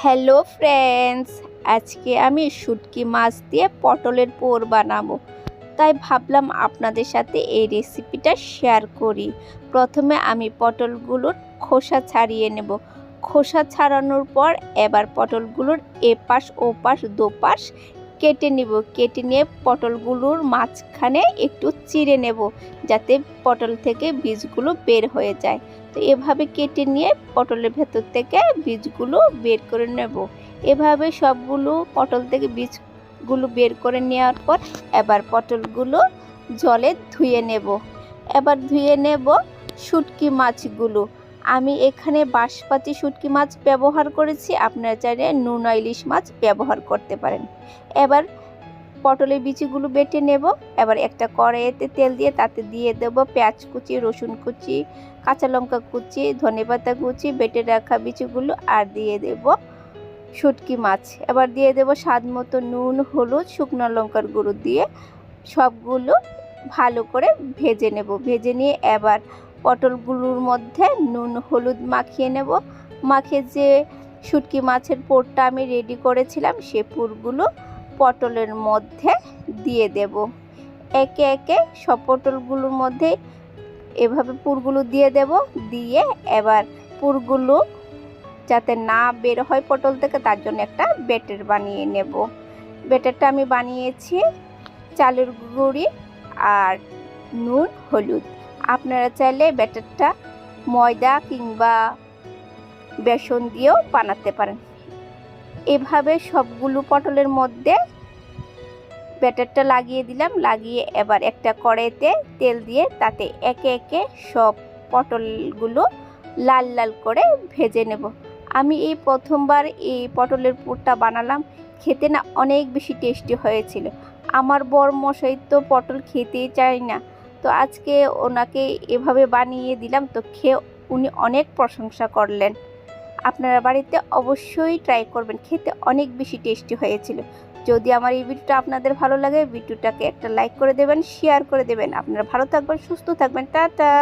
Hello friends, আজকে আমি শুটকি মাছ দিয়ে পটলের পোর বানাবো। তাই ভাবলাম আপনাদের সাথে এই রেসিপিটা শেয়ার করি। প্রথমে আমি পটলগুলোর খোসা ছাড়িয়ে নেব। খোসা ছাড়ানোর পর এবার পটলগুলোর এপাশ ওপাশ দোপাশ কেটে নিব। কেটে নিয়ে পটলগুলোর মাঝখানে একটু চিড়ে নেব যাতে পটল থেকে বীজগুলো বের হয়ে যায়। তো এভাবে কেটে নিয়ে পটলের ভেতর থেকে বীজগুলো বের করে নেব। এভাবে সবগুলো পটল থেকে বীজগুলো বের করে নেওয়ার পর এবার পটলগুলো জলে ধুয়ে নেব। এবার ধুয়ে নেব শুটকি মাছগুলো। আমি এখানে বাঁশপাতি শুটকি মাছ ব্যবহার করেছি। আপনারা চাইলে নুন ইলিশ মাছ ব্যবহার করতে পারেন। এবার পটলের বিচিগুলো বেটে নেব। এবার একটা কড়াইতে তেল দিয়ে তাতে দিয়ে দেব পেঁয়াজ কুচি, রসুন কুচি, কাঁচা লঙ্কা কুচি ধনেপাতা কুচি, বেটে রাখা বিচিগুলো আর দিয়ে দেব শুটকি মাছ। এবার দিয়ে দেব স্বাদ মতো নুন, হলুদ, শুকনো লঙ্কার গুঁড়ো দিয়ে সবগুলো ভালো করে ভেজে নেব। ভেজে নিয়ে এবার পটলগুলোর মধ্যে নুন, হলুদ মাখিয়ে নেব। মাখিয়ে যে শুটকি মাছের পোরটা আমি রেডি করেছিলাম, সে পুরগুলো পটলের মধ্যে দিয়ে দেব। একে একে সব পটলগুলোর মধ্যে এভাবে পুরগুলো দিয়ে দেব। দিয়ে এবার পুরগুলো যাতে না বের হয় পটল থেকে, তার জন্য একটা বেটার বানিয়ে নেব। বেটারটা আমি বানিয়েছি চালের গুঁড়ি আর নুন, হলুদ। আপনারা চাইলে ব্যাটারটা ময়দা কিংবা বেসন দিয়েও বানাতে পারেন। এভাবে সবগুলো পটলের মধ্যে ব্যাটারটা লাগিয়ে দিলাম, লাগিয়ে এবার একটা কড়াইতে তেল দিয়ে তাতে একে একে সব পটলগুলো লাল লাল করে ভেজে নেব। আমি এই প্রথমবার এই পটলের পুরটা বানালাম, খেতে না অনেক বেশি টেস্টি হয়েছিল। আমার বর মশাই তো পটল খেতেই চায় না। তো আজকে ওনাকে এভাবে বানিয়ে দিলাম, তো খেয়ে উনি অনেক প্রশংসা করলেন। আপনারা বাড়িতে অবশ্যই ট্রাই করবেন, খেতে অনেক বেশি টেস্টি হয়েছিল। যদি আমার এই ভিডিওটা আপনাদের ভালো লাগে, ভিডিওটাকে একটা লাইক করে দেবেন শেয়ার করে দেবেন। আপনারা ভালো থাকবেন, সুস্থ থাকবেন, টাটা!